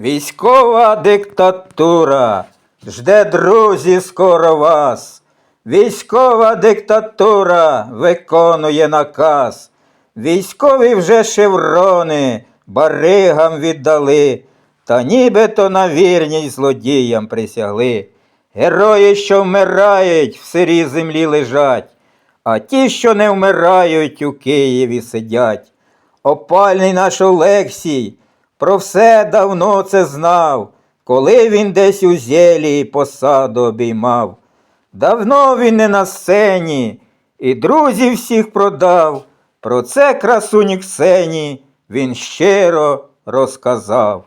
Військова диктатура жде друзі скоро вас. Військова диктатура виконує наказ. Військові вже шеврони баригам віддали, та нібито на вірність злодіям присягли. Герої, що вмирають, в сирій землі лежать, а ті, що не вмирають, у Києві сидять. Опальний наш Олексій про все давно це знав, коли він десь у зелі посаду обіймав. Давно він не на сцені, і друзів всіх продав. Про це красуні сцені, він щиро розказав.